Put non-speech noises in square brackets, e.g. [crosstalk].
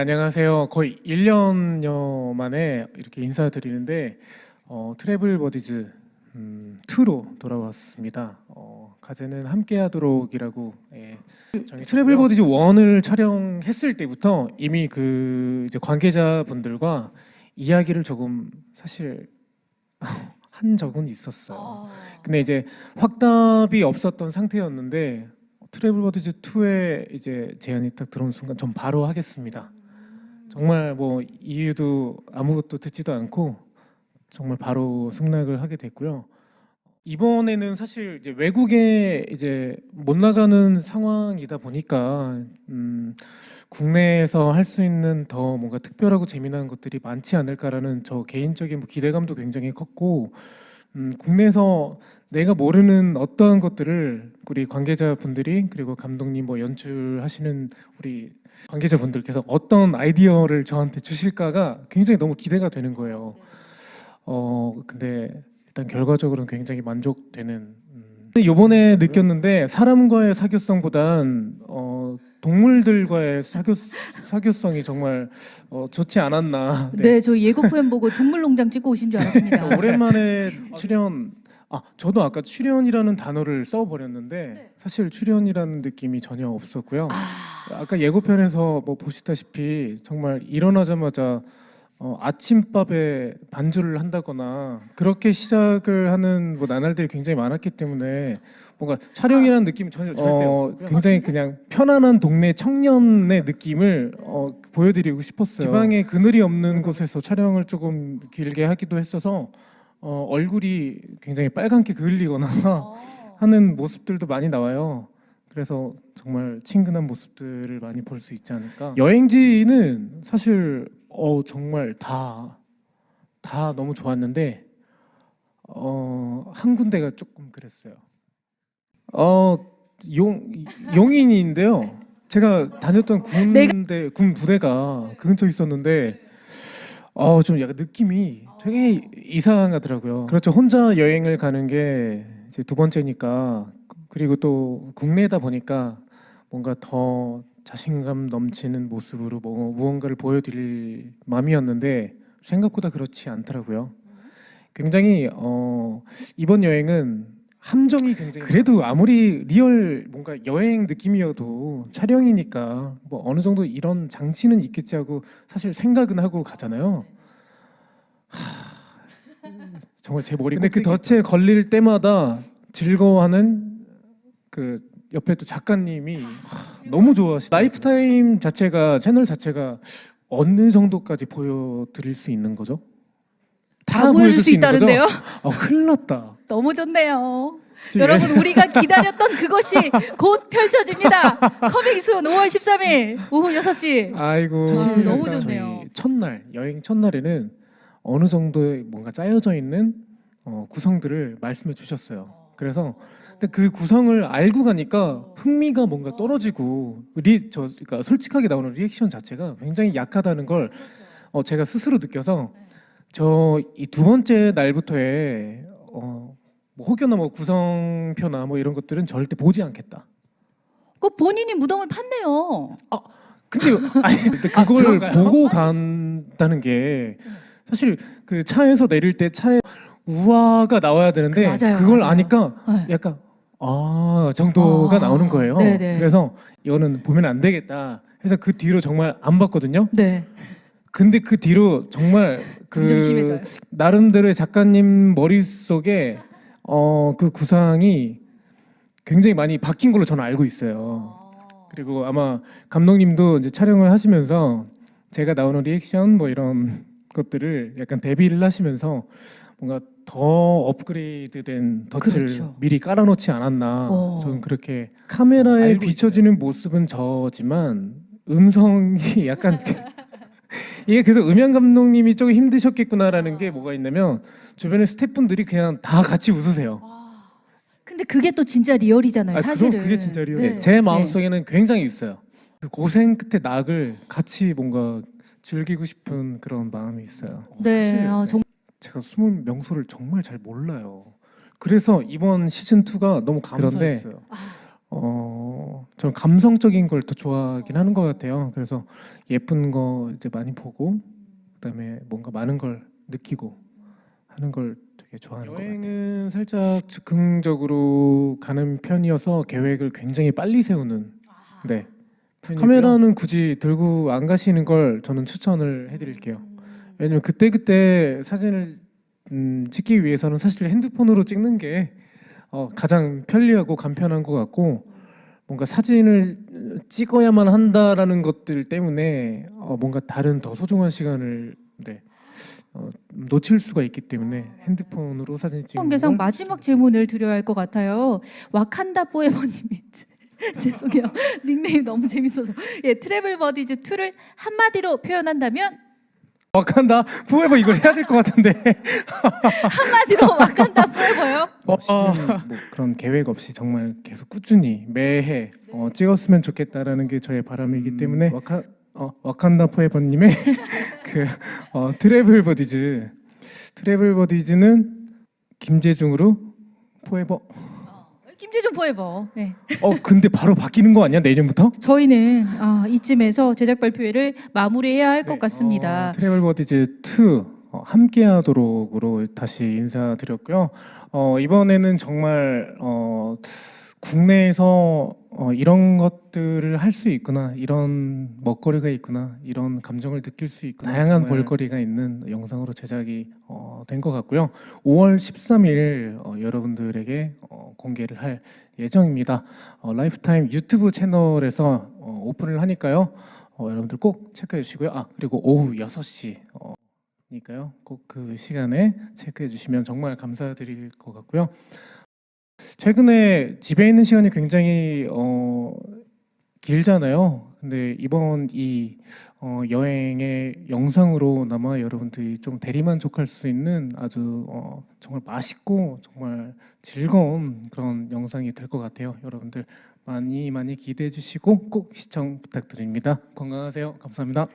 안녕하세요. 거의 1년여 만에 이렇게 인사드리는데 어, 트래블 버디즈 음, 2로 돌아왔습니다. 어, 가제는 함께하도록이라고 예, 트래블 버디즈 1을 촬영했을 때부터 이미 그 이제 관계자분들과 이야기를 조금 사실 [laughs] 한 적은 있었어요. 근데 이제 확답이 없었던 상태였는데 트래블 버디즈 2에 이제 제안이 딱 들어온 순간 전 바로 하겠습니다. 정말 뭐 이유도 아무것도 듣지도 않고 정말 바로 승낙을 하게 됐고요. 이번에는 사실 이제 외국에 이제 못 나가는 상황이다 보니까 음, 국내에서 할 수 있는 더 뭔가 특별하고 재미난 것들이 많지 않을까라는 저 개인적인 뭐 기대감도 굉장히 컸고 음, 국내에서 내가 모르는 어떠한 것들을 우리 관계자분들이 그리고 감독님 뭐 연출하시는 우리 관계자분들께서 어떤 아이디어를 저한테 주실까가 굉장히 너무 기대가 되는 거예요. 어 근데 일단 결과적으로는 굉장히 만족되는. 음. 근데 요번에 느꼈는데 사람과의 사교성보단 어 동물들과의 사교 사교성이 정말 어, 좋지 않았나. 네, 저 예고편 보고 동물농장 찍고 오신 줄 알았습니다. [laughs] 오랜만에 출연 아 저도 아까 출연이라는 단어를 써버렸는데 사실 출연이라는 느낌이 전혀 없었고요. 아... 까 예고편에서 뭐 보시다시피 정말 일어나자마자 어, 아침밥에 반주를 한다거나 그렇게 시작을 하는 뭐 나날들이 굉장히 많았기 때문에 뭔가 촬영이라는 느낌이 전혀 절대 없었고요. 굉장히 그냥 편안한 동네 청년의 느낌을 어, 보여드리고 싶었어요. 지방에 그늘이 없는 곳에서 촬영을 조금 길게 하기도 했어서 어, 얼굴이 굉장히 빨갛게 그을리거나 [laughs] 하는 모습들도 많이 나와요. 그래서 정말 친근한 모습들을 많이 볼 수 있지 않을까. 여행지는 사실 어, 정말 다 다 너무 좋았는데 어, 한 군데가 조금 그랬어요. 어, 용 용인인데요. 제가 다녔던 군대 군 부대가 그 근처에 있었는데 어, 좀 약간 느낌이 되게 이상하더라고요. 그렇죠. 혼자 여행을 가는 게 이제 두 번째니까 그리고 또 국내다 보니까 뭔가 더 자신감 넘치는 모습으로 뭐 무언가를 보여드릴 마음이었는데 생각보다 그렇지 않더라고요. 굉장히 어, 이번 여행은 함정이 굉장히 그래도 아무리 리얼 뭔가 여행 느낌이어도 촬영이니까 뭐 어느 정도 이런 장치는 있겠지 하고 사실 생각은 하고 가잖아요. 하, 정말 제 머리. 근데 그 덫에 걸릴 때마다 즐거워하는 그 옆에 또 작가님이 하, 너무 좋아하시. 라이프타임 자체가 채널 자체가 어느 정도까지 보여드릴 수 있는 거죠? 다 보여줄 수? 있다는데요? 아 [laughs] 큰일 났다. 너무 좋네요. 여러분 우리가 기다렸던 [laughs] 그것이 곧 펼쳐집니다. 커밍순 5월 13일 오후 6시. 아이고 사실 사실 너무 좋네요. 첫날 여행 첫날에는 어느 정도의 뭔가 짜여져 있는 어, 구성들을 말씀해 주셨어요. 그래서 근데 그 구성을 알고 가니까 흥미가 뭔가 떨어지고 리, 저 그러니까 솔직하게 나오는 리액션 자체가 굉장히 약하다는 걸 어, 제가 스스로 느껴서 저 이 두 번째 날부터의 어, 뭐 혹여나 뭐 구성표나 뭐 이런 것들은 절대 보지 않겠다. 그 본인이 무덤을 팠네요. 근데 [laughs] 아니 근데 그걸 보고 간다는 게 사실 그 차에서 내릴 때 차에 우아가 나와야 되는데 그 맞아요, 그걸 맞아요. 아니까 네. 약간 아 정도가 아, 나오는 거예요. 네네. 그래서 이거는 보면 안 되겠다. 해서 그 뒤로 정말 안 봤거든요. 네. 근데 그 뒤로 정말 점점 그 심해져요. 나름대로의 작가님 머릿속에 어 그 구상이 굉장히 많이 바뀐 걸로 저는 알고 있어요. 그리고 아마 감독님도 이제 촬영을 하시면서 제가 나오는 리액션 뭐 이런 것들을 약간 대비를 하시면서 뭔가 더 업그레이드된 덫을 그렇죠. 미리 깔아놓지 않았나 어. 저는 그렇게 카메라에 알고 비춰지는 모습은 저지만 음성이 약간 [laughs] 이게 그래서 음향 감독님이 조금 힘드셨겠구나라는 게 뭐가 있냐면 주변에 스태프분들이 그냥 다 같이 웃으세요. 근데 그게 또 진짜 리얼이잖아요, 아, 사실은. 그게 진짜 리얼해요. 네. 제 마음속에는 굉장히 있어요. 그 고생 끝에 낙을 같이 뭔가 즐기고 싶은 그런 마음이 있어요. 네, 사실, 아, 정- 제가 숨을 명소를 정말 잘 몰라요. 그래서 이번 시즌 2가 너무 감사했어요. 어 저는 감성적인 걸 더 좋아하긴 하는 것 같아요. 그래서 예쁜 거 이제 많이 보고 그다음에 뭔가 많은 걸 느끼고 하는 걸 되게 좋아하는 것 같아요. 여행은 살짝 즉흥적으로 가는 편이어서 계획을 굉장히 빨리 세우는 네. 카메라는 굳이 들고 안 가시는 걸 저는 추천을 해드릴게요. 왜냐면 그때 그때 사진을 음, 찍기 위해서는 사실 핸드폰으로 찍는 게 어, 가장 편리하고 간편한 것 같고 뭔가 사진을 찍어야만 한다라는 것들 때문에 어, 뭔가 다른 더 소중한 시간을 네, 어, 놓칠 수가 있기 때문에 핸드폰으로 사진 찍는 홍계상 걸 마지막 질문을 드려야 할 것 같아요. 와칸다 포에버님이 [laughs] 죄송해요. [laughs] 닉네임 너무 재밌어서. 예, 트래블 버디즈 2를 한마디로 표현한다면 와칸다 포에버 이걸 해야 될 것 같은데. [laughs] 한마디로 와칸다 포에버요. 어, 뭐 그런 계획 없이 정말 계속 꾸준히 매해 어, 찍었으면 좋겠다라는 게 저의 바람이기 때문에 와카 어, 와칸다 포에버님의 [laughs] 그 어, 트래블 버디즈 트래블 버디즈는 김재중으로 포에버 김재중 포에버. 네. 어 근데 바로 바뀌는 거 아니야 내년부터? 저희는 아, 이쯤에서 제작 발표회를 마무리해야 할 것 같습니다. 어, 트래블 버디즈 2 어, 함께하도록으로 다시 인사드렸고요. 어, 이번에는 정말 어, 국내에서 어, 이런 것들을 할 수 있구나, 이런 먹거리가 있구나, 이런 감정을 느낄 수 있구나, 다양한 볼거리가 있는 영상으로 제작이 어, 된 것 같고요. 5월 13일 어, 여러분들에게 어, 공개를 할 예정입니다. 어, 라이프타임 유튜브 채널에서 어, 오픈을 하니까요. 어, 여러분들 꼭 체크해 주시고요. 아 그리고 오후 6시 어, 니까요. 꼭 그 시간에 체크해 주시면 정말 감사드릴 것 같고요. 최근에 집에 있는 시간이 굉장히 어, 길잖아요. 근데 이번 이 어, 여행의 영상으로나마 여러분들이 좀 대리만족할 수 있는 아주 어, 정말 맛있고 정말 즐거운 그런 영상이 될 것 같아요. 여러분들 많이 많이 기대해 주시고 꼭 시청 부탁드립니다. 건강하세요. 감사합니다.